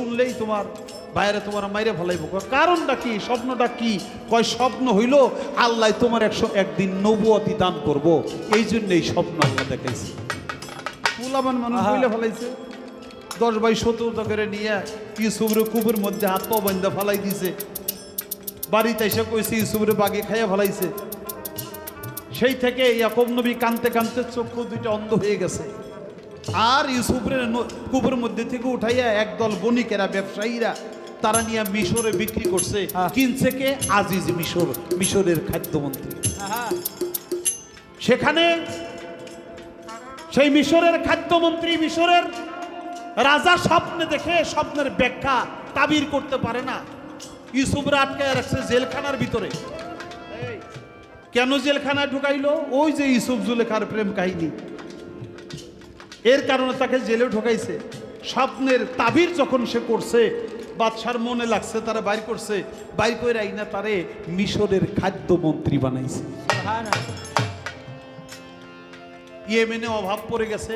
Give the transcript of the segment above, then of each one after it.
শুনলেই তোমার বাইরে তোমার মাইরে ফেলাইব। কারণটা কি? স্বপ্নটা কি? কয় স্বপ্ন হইল আল্লাহ তোমার একশো একদিন নবুয়তি দান করব। এই জন্য এই স্বপ্ন আল্লাহ দেখাইছে। পুলামান মানুষ আহা। বইলে ফেলাইছে। দশ বাই সতেরোটা করে নিয়ে ইউসুফরে কুবের মধ্যে হাত পা বান্ধা ফেলাই দিছে। বাড়িতে এসে কইছে ইউসুফরে বাগে খাইয়া ফেলাইছে। সেই থেকে ইয়াকব নবী কানতে কানতে চক্ষু দুইটা অন্ধ হয়ে গেছে। আর ইউসুফের কুবের মধ্যে থেকে উঠাইয়া একদল বণিকেরা ব্যবসায়ীরা তারা নিয়ে মিশরে বিক্রি করছে। হ্যাঁ। কিনছে কে? আজিজ মিশর মিশরের খাদ্যমন্ত্রী। সেখানে সেই মিশরের খাদ্যমন্ত্রী মিশরের রাজা স্বপ্নে দেখে স্বপ্নের ব্যাখ্যা তাবির করতে পারে না। ইউসুফরা আটকায় রাখছে জেলখানার ভিতরে। এই, কেন জেলখানায় ঢুকাইলো? ওই যে ইউসুফ জুলেখার প্রেম কাহিনী। এর কারণে তাকে জেলে ঢোকাইছে। স্বপ্নের তাবির যখন সে করছে বাদশার মনে লাগছে তারা বাইর করছে। বাইর করে আইনা তারে মিশরের খাদ্যমন্ত্রী বানাইছে। ইয়েমেনে অভাব পড়ে গেছে।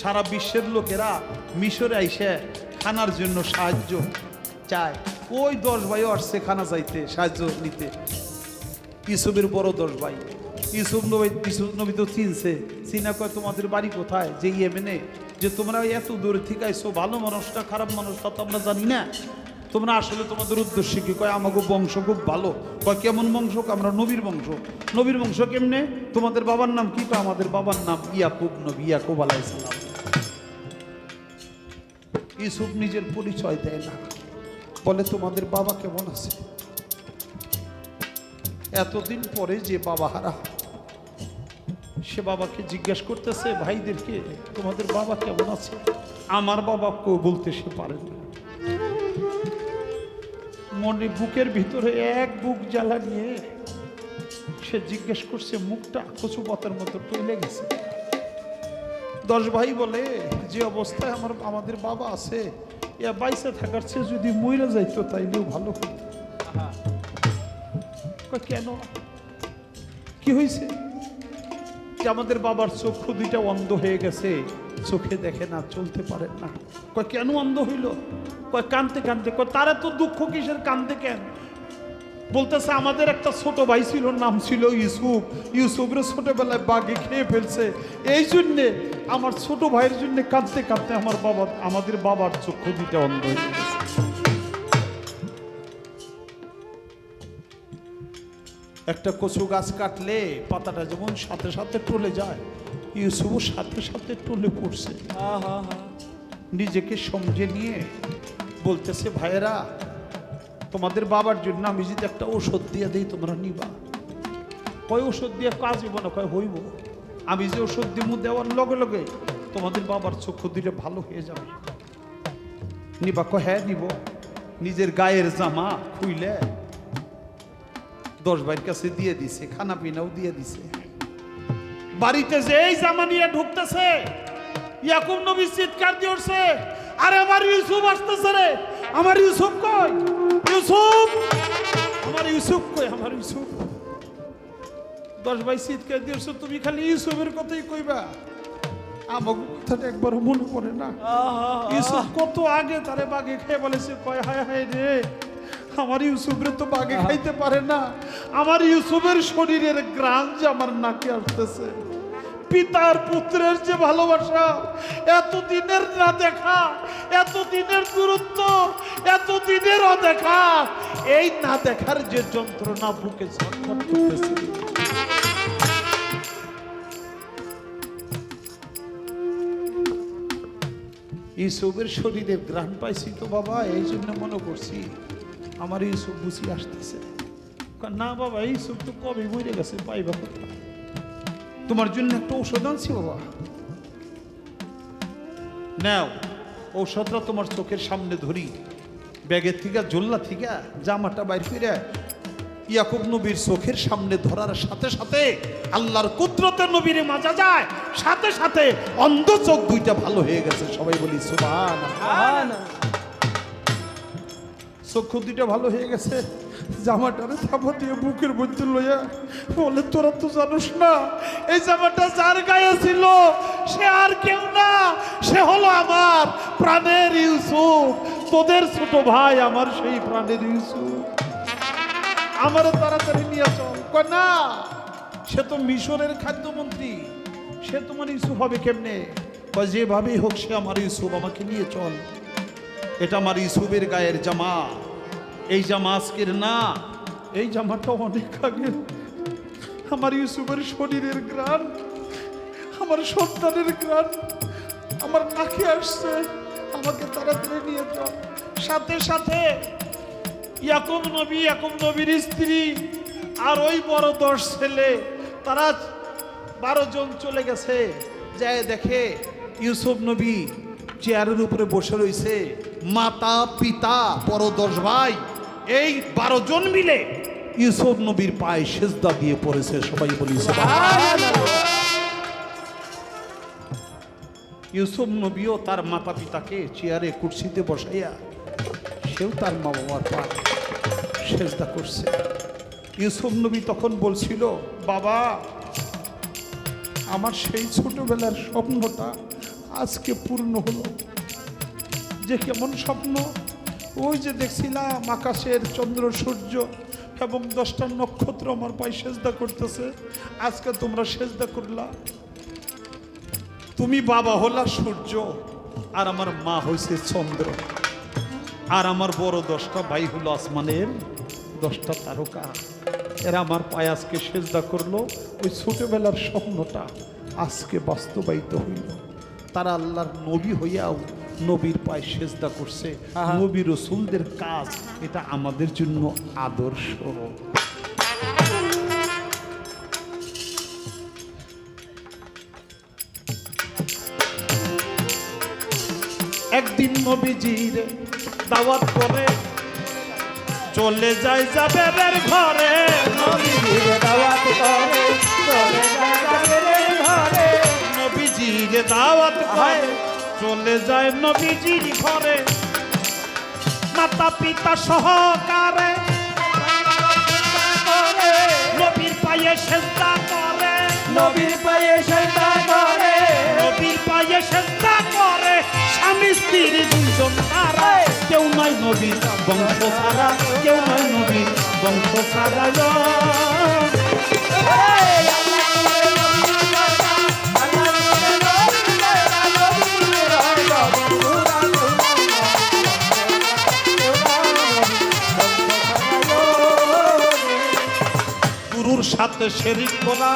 সারা বিশ্বের লোকেরা মিশরে আইসে খানার জন্য সাহায্য চায়। ওই দশ ভাইও আসছে খানা চাইতে সাহায্য নিতে। ইসুফের বড় দশ ভাই। ইসুফ নবী ইসুফ নবী তো চিনছে। চিনা কয় তোমাদের বাড়ি কোথায়? যে ইয়েমেনে যে তোমরা এত দূর থেকে আইসো ভালো মানুষটা খারাপ মানুষটা তো আমরা জানি না। তোমরা আসলে তোমাদের উদ্দেশ্য কি? কয় আমাকে বংশ খুব ভালো। কয় কেমন বংশ? আমরা নবীর বংশ। নবীর বংশ কেমনে? তোমাদের বাবার নাম কি? কয়, আমাদের বাবার নাম ইয়াকুব নবী ইয়াকুব আলাইসালাম ইসুফ নিজের পরিচয় দেয় না। বলে তোমাদের বাবা কেমন আছে? এতদিন পরে যে বাবা হারা সে বাবাকে জিজ্ঞেস করতেছে ভাইদেরকে তোমাদের বাবা কেমন আছে? আমার বাবা কেউ বলতে সে পারে না। মনে বুকের ভিতরে এক বুক জ্বালা নিয়ে সে জিজ্ঞেস করছে মুখটা কচু পাতার মতো টইলে গেছে। দশ ভাই বলে যে অবস্থায় আমার আমাদের বাবা আছে ইয়া বাইসে থাকার চেয়ে যদি মইরা যাইতো তাইলেও ভালো হতো কেন? কি হয়েছে যে আমাদের বাবার চক্ষু দুইটা অন্ধ হয়ে গেছে, চোখে দেখে না, চলতে পারে না। কয়, কেন অন্ধ হইল? কয়, কানতে কানতে। কয়, তারা তো দুঃখ কিসের, কানতে কেন? বলতেছে, আমাদের একটা ছোট ভাই ছিল, নাম ছিল ইউসুফ। ইউসুফের ছোটবেলায় বাঘে খেয়ে ফেলছে। এই জন্যে আমার ছোট ভাইয়ের জন্য কাঁদতে কাঁদতে আমার বাবা, আমাদের বাবার চক্ষু দুইটা অন্ধ হয়ে গেছে। একটা কচু গাছ কাটলে পাতাটা যেমন সাথে সাথে টলে যায় ইউসুফও সাথে সাথে টলে পড়ছে। নিজেকে সমঝে নিয়ে বলতেছে ভাইয়েরা তোমাদের বাবার জন্য আমি যদি একটা ওষুধ দিয়ে দিই তোমরা নিবা। কয় ওষুধ দিয়ে? কাজ হইব না কয় হইব। আমি যে ওষুধ দিব দেওয়ার লগে লগে তোমাদের বাবার চক্ষু দিলে ভালো হয়ে যাবে। নিবা কয় হ্যাঁ নিব। নিজের গায়ের জামা খুইলে দশ ভাইয়ের কাছে দিয়ে দিছে খানা পিনাও দিয়ে দিছে। বাড়িতে যে এই জামা নিয়ে ঢুকতেছে ইয়াকুব নবী চিৎকার দিয়ে উঠছে আরে আমার ইউসুফ আসতেছে রে আমার ইউসুফ কই? ইউসুফ? আমার ইউসুফ কই? আমার ইউসুফ। দশ ভাই চিৎকার দিয়ে উঠছে তুমি খালি ইউসুফের কথাই কইবা? আমার কথাটা একবারও মনে পড়ে না। ইউসুফ কত আগে তারে বাগে খেয়ে বলেছে কয় হায় হায় রে আমার ইউসুফের তো বাগে খাইতে পারে না। আমার ইউসুফের শরীরের গ্রাম যে আমার নাকে আসতেছে। পিতার পুত্রের যে ভালোবাসা এত দিনের না দেখা এত দিনের দূরত্ব এত দিনের অদেখা, এই না দেখার যে যন্ত্রণা বুকে ছটফট করতেছে। ইউসুফের শরীরে গ্রাণ পাইছি তো বাবা, এই জন্য মনে করছি আমার এই ইউসুফ বুঝি আসতেছে। না বাবা, ইউসুফ তো কবে মরে গেছে পাইবা তোমার জন্য একটা ঔষধ আনছি বাবা। নাও, ঔষধটা তোমার চোখের সামনে ধরি। ব্যাগের থেকে জোল্লা থেকে, জামাটা বাইর ফিরে ইয়াকুব নবীর চোখের সামনে ধরার সাথে সাথে আল্লাহর কুদরতের নবীরে মাজা যায়। সাথে সাথে অন্ধ চোখ দুইটা ভালো হয়ে গেছে, সবাই বলি সুবান। চক্ষু দুইটা ভালো হয়ে গেছে। জামাটারে থাপা দিয়ে বুকের মধ্যে লইয়া বলে, তোরা তো জানোস না, এই জামাটা যার গায়ে ছিল, সে আর কেউ না, সে হলো আমার প্রাণের ইউসুফ। তোদের ছোট ভাই আমার সেই প্রাণের ইউসুফ। আমারও তাড়াতাড়ি নিয়ে চল। না, সে তো মিশরের খাদ্যমন্ত্রী। সে তোমার ইউসুফ হবে কেমনে? যেভাবেই হোক সে আমার ইউসুফ, আমাকে নিয়ে চল। এটা আমার ইউসুফের গায়ের জামা। এই জামা আজকের না, এই জামাটা অনেক আগে। আমার ইউসুফের শরীরের গ্রান আমার সন্তানের গ্রান আমার নাকে আসছে, আমাকে তাড়াতাড়ি নিয়ে চল সাথে সাথে ইয়াকুব নবী, ইয়াকুব নবীর স্ত্রী আর ওই বড় দশ ছেলে, তারা বারো জন চলে গেছে। যায় দেখে ইউসুফ নবী চেয়ারের উপরে বসে রয়েছে। মাতা, পিতা বড় দশ ভাই, এই বারো জন মিলে ইউসুফ নবীর পায়ে সেজদা দিয়ে পড়েছে, সবাই বলি ইউসুফ নবীও তার মাতা পিতাকে চেয়ারে, কুর্সিতে বসাইয়া সেও তার মা বাবার পা সেজদা করছে। ইউসুফ নবী তখন বলছিল, বাবা, আমার সেই ছোটবেলার স্বপ্নটা আজকে পূর্ণ হলো। যে কেমন স্বপ্ন, ওই যে দেখছিলাম আকাশের চন্দ্র, সূর্য এবং দশটা নক্ষত্র আমার পায়ে সেজদা করতেছে। আজকে তোমরা সেজদা করলা। তুমি বাবা হলা সূর্য, আর আমার মা হয়েছে চন্দ্র। আর আমার বড় দশটা ভাই হলো আসমানের দশটা তারকা। এরা আমার পায়ে আজকে সেজদা করল। ওই ছোটবেলার স্বপ্নটা আজকে বাস্তবায়িত হইল। তারা আল্লাহর নবী হইয়াও নবীর পায়ে সেজদা করছে। নবী রসুলদের কাজ এটা আমাদের জন্য আদর্শ। একদিন নবীজির দাওয়াত করে চলে যায় যাবের ঘরে। নবীর দাওয়াত করে চলে যায় যাবের ঘরে। নবীজির দাওয়াত করে চলে যায় নবীজির ঘরে। মাতা পিতা সহকারে নবীর পায়ে সেজদা করে। নবীর পায়ে সেজদা করে। নবীর পায়ে সেজদা করে। স্বামী স্ত্রী দুইজন তারা কেউ নয় নবীর বংশ সারা কেউ নয় নবীর বংশ সারা সাথে শরিক করা,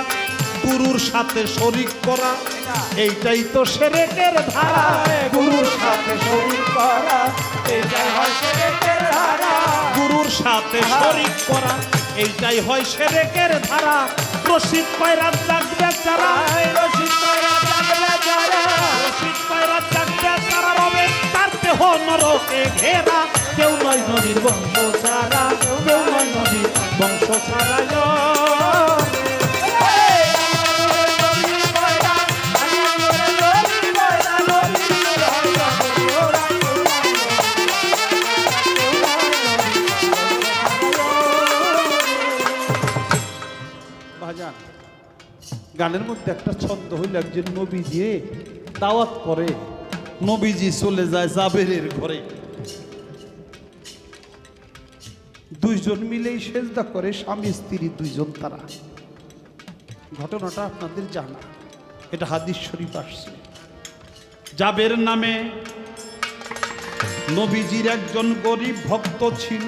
গুরুর সাথে শরিক করা, এইটাই তো সেরেকের ধারা। গুরুর সাথে শরীর করা হয় ধারা। গুরুর সাথে শরিক করা, এইটাই হয় সেরেকের ধারা। রশিদ কয়রা জাগবে চারা রশিদ করা জাগবে যারা। রশিদ কয়রা জাগবে চারা রবে তার দেহ নরকে ঘেরা। কেউ নয় নদীর বংশ ছাড়া, কেউ নয় নদীর বংশ ছাড়া গানের মধ্যে একটা ছন্দ হইল একজন নবী দিয়ে দাওয়াত করে, নবীজি চলে যায় জাবেরের ঘরে। দুইজন মিলেই সেজদা করে, স্বামী, স্ত্রী, দুইজন তারা। ঘটনাটা আপনাদের জানা, এটা হাদিস শরীফ আসছে। জাবের নামে নবীজির একজন গরিব ভক্ত ছিল।